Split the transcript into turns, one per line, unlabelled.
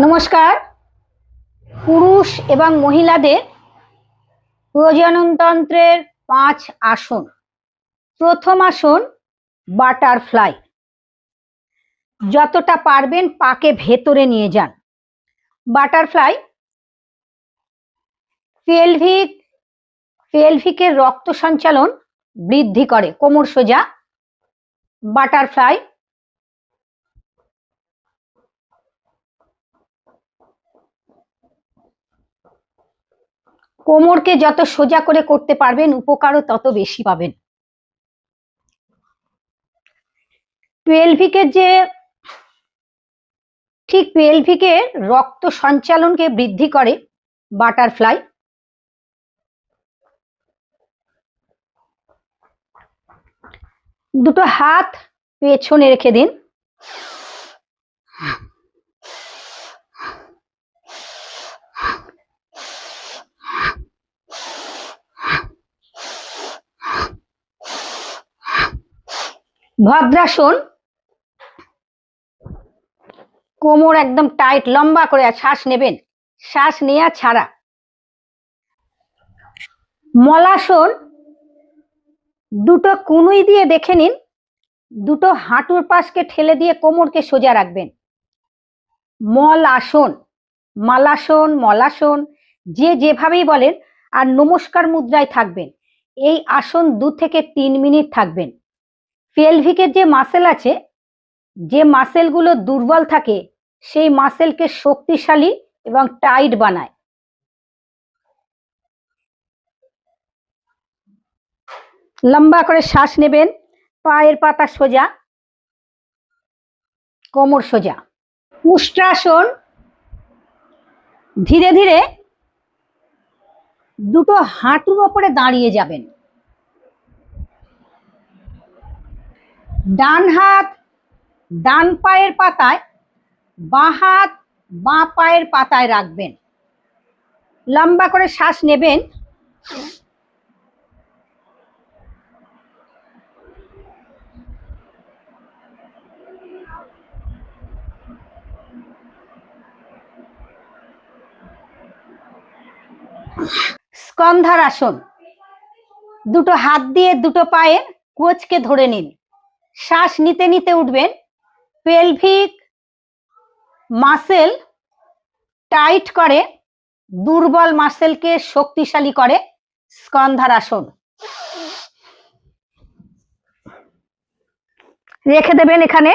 নমস্কার। পুরুষ এবং মহিলাদের প্রজননতন্ত্রের পাঁচ আসন। প্রথম আসন, বাটারফ্লাই। যতটা পারবেন পাকে ভেতরে নিয়ে যান। বাটারফ্লাই পেলভিক, পেলভিকের রক্ত সঞ্চালন বৃদ্ধি করে, কোমর সোজা। বাটারফ্লাই কোমরকে যত সোজা করে করতে পারবেন, উপকারও তত বেশি পাবেন। পেলভিকের যে, ঠিক পেলভিকের রক্ত সঞ্চালনকে বৃদ্ধি করে বাটারফ্লাই। দুটো হাত পেছনে রেখে দিন। ভদ্রাসন। কোমর একদম টাইট, লম্বা করে শ্বাস নেবেন। শ্বাস নেওয়া ছাড়া। মলাসন, দুটো কুনুই দিয়ে দেখে নিন। দুটো হাঁটুর পাশকে ঠেলে দিয়ে কোমরকে সোজা রাখবেন। মল আসন মালাসন, মলাসন, যে যেভাবেই বলেন, আর নমস্কার মুদ্রায় থাকবেন। এই আসন দু থেকে তিন মিনিট থাকবেন। পেলভিকের যে মাসেল আছে, যে মাসেলগুলো দুর্বল থাকে, সেই মাসেলকে শক্তিশালী এবং টাইট বানায়। লম্বা করে শ্বাস নেবেন, পায়ের পাতা সোজা, কোমর সোজা। উষ্ট্রাসন ধীরে ধীরে দুটো হাঁটুর ওপরে দাঁড়িয়ে যাবেন। ডান হাত ডান পায়ের পাতায়, বাঁ হাত বাঁ পায়ের পাতায় রাখবেন। লম্বা করে শ্বাস নেবেন। স্কন্ধার আসন দুটো হাত দিয়ে দুটো পায়ে কোচকে ধরে নিন। শ্বাস নিতে নিতে উঠবেন। পেলভিক মাসেল টাইট করে, দুর্বল মাসেলকে শক্তিশালী করে। স্কন্ধার আসন রেখে দেবেন এখানে।